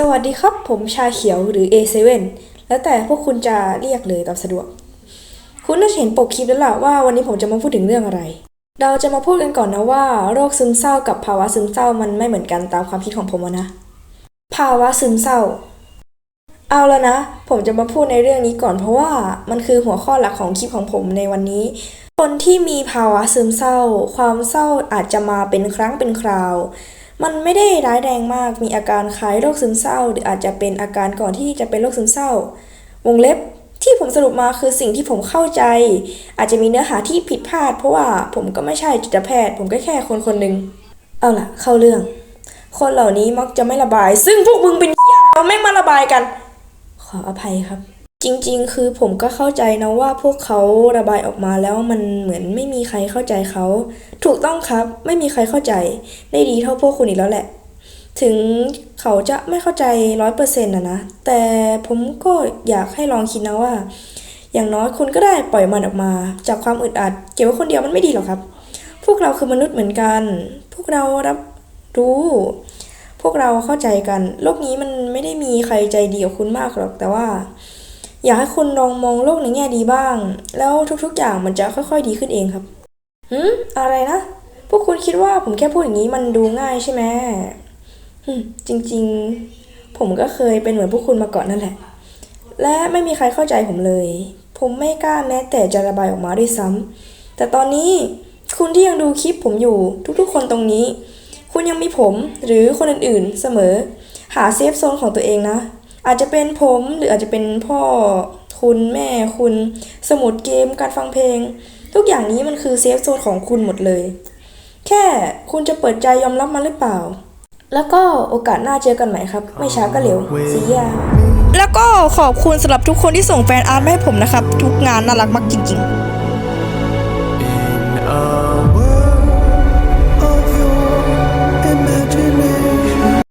สวัสดีครับ ผมชาเขียวหรือ A7 แล้วแต่พวกคุณจะเรียกเลยตามสะดวก คุณน่าจะเห็นปกคลิปแล้วล่ะว่าวันนี้ผมจะมาพูดถึงเรื่องอะไร เราจะมาพูดกันก่อนนะว่า โรคซึมเศร้ากับภาวะซึมเศร้ามันไม่เหมือนกันตามความคิดของผมนะ ภาวะซึมเศร้า เอาแล้วนะ ผมจะมาพูดในเรื่องนี้ก่อนเพราะว่ามันคือหัวข้อหลักของคลิปของผมในวันนี้ คนที่มีภาวะซึมเศร้า ความเศร้าอาจจะมาเป็นครั้งเป็นคราว มันไม่ได้ร้ายแรงมาก มีอาการคล้ายโรคซึมเศร้า หรืออาจจะเป็นอาการก่อนที่จะเป็นโรคซึมเศร้า วงเล็บที่ผมสรุปมาคือสิ่งที่ผมเข้าใจ อาจจะมีเนื้อหาที่ผิดพลาด เพราะว่าผมก็ไม่ใช่จิตแพทย์ ผมก็แค่คนคนหนึ่งเอาล่ะ เข้าเรื่อง คนเหล่านี้มักจะไม่ระบาย ซึ่งพวกมึงเป็นเหี้ยเราไม่มาระบายกัน ขออภัยครับ จริง ๆ คือผมก็เข้าใจนะว่าพวกเขาระบายออกมาแล้วมันเหมือนไม่มีใครเข้าใจเขา ถูกต้องครับ ไม่มีใครเข้าใจ ได้ดีเท่าพวกคุณอีกแล้วแหละ ถึงเขาจะไม่เข้าใจร้อยเปอร์เซ็นต์นะนะ แต่ผมก็อยากให้ลองคิดนะว่า อย่างน้อยคุณก็ได้ปล่อยมันออกมา จากความอึดอัด เก็บไว้คนเดียวมันไม่ดีหรอกครับ พวกเราคือมนุษย์เหมือนกัน พวกเรารับรู้ พวกเราเข้าใจกัน โลกนี้มันไม่ได้มีใครใจดีกับคุณมากหรอก แต่ว่า อยากให้คุณลองมองโลกในแง่ดีบ้าง แล้วทุกๆ อย่างมันจะค่อย ๆ ดีขึ้นเองครับหืมอะไรนะ พวกคุณคิดว่าผมแค่พูดอย่างนี้มันดูง่ายใช่ไหมหึมจริงๆ ผมก็เคยเป็นเหมือนพวกคุณมาก่อนนั่นแหละ และไม่มีใครเข้าใจผมเลย ผมไม่กล้าแม้แต่จะระบายออกมาด้วยซ้ำแต่ตอนนี้คุณที่ยังดูคลิปผมอยู่ทุกๆ คนตรงนี้ คุณยังมีผมหรือคนอื่นๆเสมอ หาเซฟโซนของตัวเองนะ อาจจะเป็นผมหรืออาจจะเป็นพ่อคุณแม่คุณ สมุดเกมการฟังเพลง ทุกอย่างนี้มันคือเซฟโซนของคุณหมดเลย แค่คุณจะเปิดใจยอมรับมันหรือเปล่า แล้วก็โอกาสหน้าเจอกันใหม่ครับ ไม่ช้าก็เร็วสียาแล้วก็ขอบคุณสำหรับทุกคนที่ส่งแฟนอาร์ตมาให้ผมนะครับ ทุกงานน่ารักมากจริง ๆ